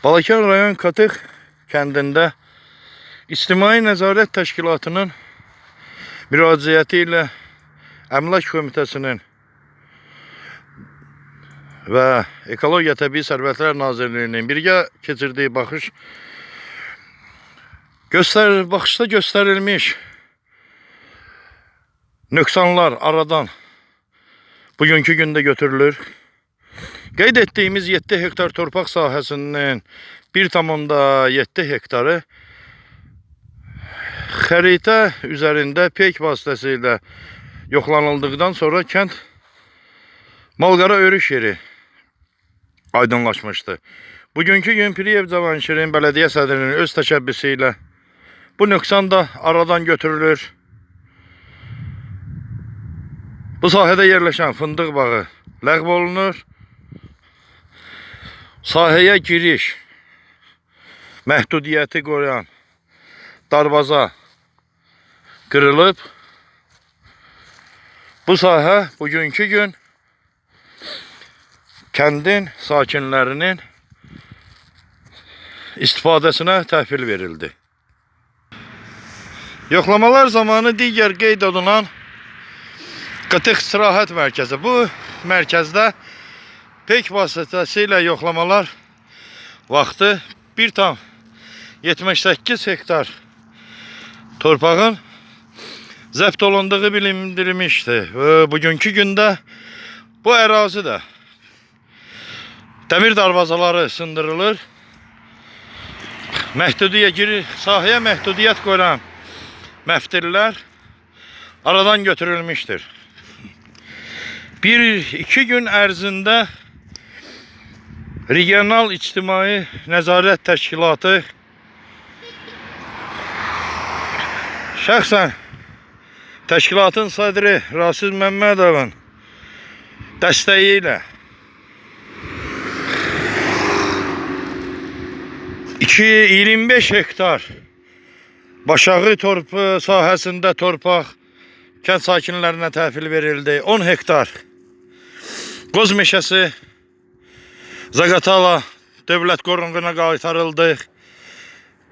Balakar rayon Katıq kəndində İctimai Nəzarət Təşkilatının müraciəti ilə Əmlak Komitəsinin və Ekologiya Təbii Sərvətlər Nazirliyinin birgə keçirdiyi baxış göstər baxışda göstərilmiş nöqsanlar aradan bugünkü gündə götürülür. Qeyd etdiyimiz 7 hektar torpaq sahəsinin 1,7 hektarı xəritə üzərində peyk vasitəsilə yoxlanıldıqdan sonra kənd malqara örüş yeri aydınlaşmışdı. Bugünkü gün Piriyev Cavanşirin bələdiyyə sədrinin öz təşəbbüsü ilə bu nöqsan da aradan götürülür. Bu sahədə yerləşən fındıq bağı ləğv olunur. Sahəyə giriş məhdudiyyəti qoyan darvaza qırılıb. Bu sahə bugünkü gün kəndin sakinlərinin istifadəsinə təhvil verildi. Yoxlamalar zamanı digər qeyd olunan Qıtıq istirahət mərkəzi. Bu mərkəzdə pek vasitəsilə yoxlamalar vaxtı 1,78 hektar torpağın zəbt olunduğu bilindirilmişdi. Bugünkü gündə bu ərazi də dəmir darvazaları sındırılır. Məhdudiyə giri sahəyə məhdudiyyət qoyan məftillər aradan götürülmüşdür. Bir iki gün ərzində Regional İctimai Nəzarət Təşkilatı şəxsən təşkilatın sədri Rasid Məmmədovun dəstəyi ilə 225 hektar Başağı torp sahəsində torpaq kənd sakinlərinə təhvil verildi. 10 hektar qoz meşəsi Zaqatala dövlət qorunğuna qaytarıldı.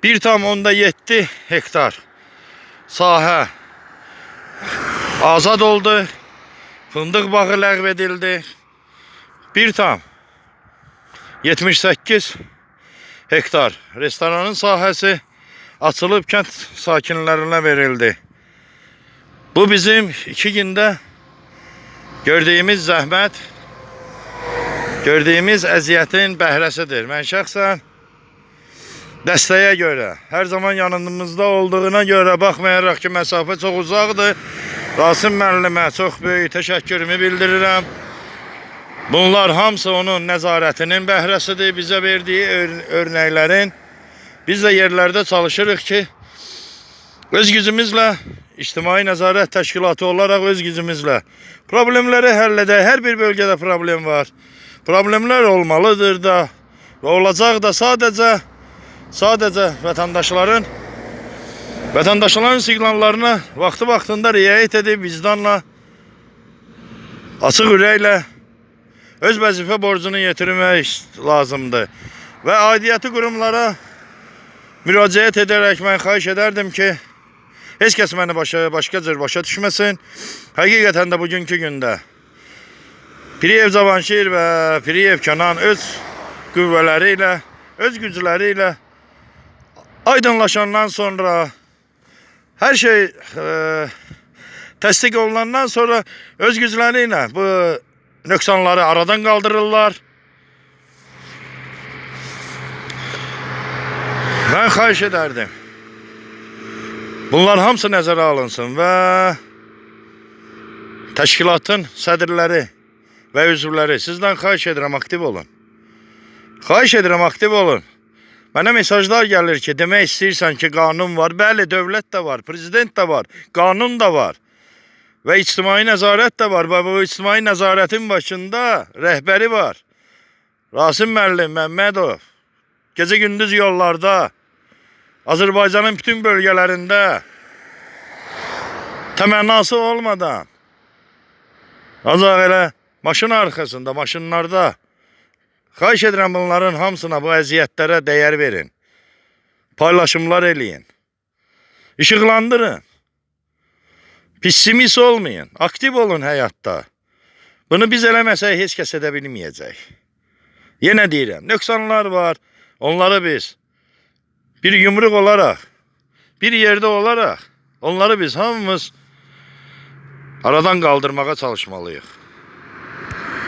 1,7 hektar sahə azad oldu. Fındıq bağı ləğv edildi. 1,78 hektar restoranın sahəsi açılıb kənd sakinlərinə verildi. Bu bizim iki gündə gördüyümüz zəhmət, gördüyümüz əziyyətin bəhrəsidir. Mən şəxsən dəstəyə görə, hər zaman yanımızda olduğuna görə baxmayaraq ki, məsafə çox uzaqdır. Rasim müəllimə çox böyük təşəkkürümü bildirirəm. Bunlar hamısı onun nəzarətinin bəhrəsidir, bizə verdiyi ör örnəklərin. Biz də yerlərdə çalışırıq ki, öz gücümüzlə İctimai Nəzarət Təşkilatı olaraq öz gücümüzlə problemləri həll edək. Hər bir bölgədə problem var. Problemlər olmalıdır da və olacaq da sadəcə sadəcə vətəndaşların vətəndaşların siqnallarına vaxtı-vaxtında riayət edib vicdanla açıq ürəklə öz vəzifə borcunu yetirmək lazımdır. Və aidiyyəti qurumlara müraciət edərək mən xahiş edərdim ki, heç kəs məni başa, başqa cür başa düşməsin. Həqiqətən də bugünkü gündə Piriyev Cavanşir və Piriyev Kənan öz qüvvələri ilə, öz gücləri ilə aydınlaşandan sonra hər şey e, təsdiq olunandan sonra öz gücləri ilə bu nöqsanları aradan qaldırırlar. Mən xahiş edərdim. Bunlar hamısı nəzərə alınsın və təşkilatın sədrləri və üzvləri sizdən xahiş edirəm aktiv olun. Xahiş edirəm aktiv olun. Mənə mesajlar gəlir ki, demək istəyirsən ki, qanun var. Bəli, dövlət də var, prezident də var, qanun da var. Və ictimai nəzarət də var. Və bu ictimai nəzarətin başında rəhbəri var. Rasim müəllim Məmmədov. Gecə gündüz yollarda Azərbaycanın bütün bölgələrində təmənnası olmadan ancaq elə maşın arxasında, maşınlarda xahiş edirəm bunların hamısına bu əziyyətlərə dəyər verin. Paylaşımlar eləyin. İşıqlandırın. Pessimis olmayın. Aktiv olun həyatda. Bunu biz eləməsək heç kəs edə bilməyəcək. Yenə deyirəm, nöqsanlar var. Onları biz bir yumruq olaraq, bir yerdə olaraq onları biz hamımız aradan qaldırmağa çalışmalıyıq.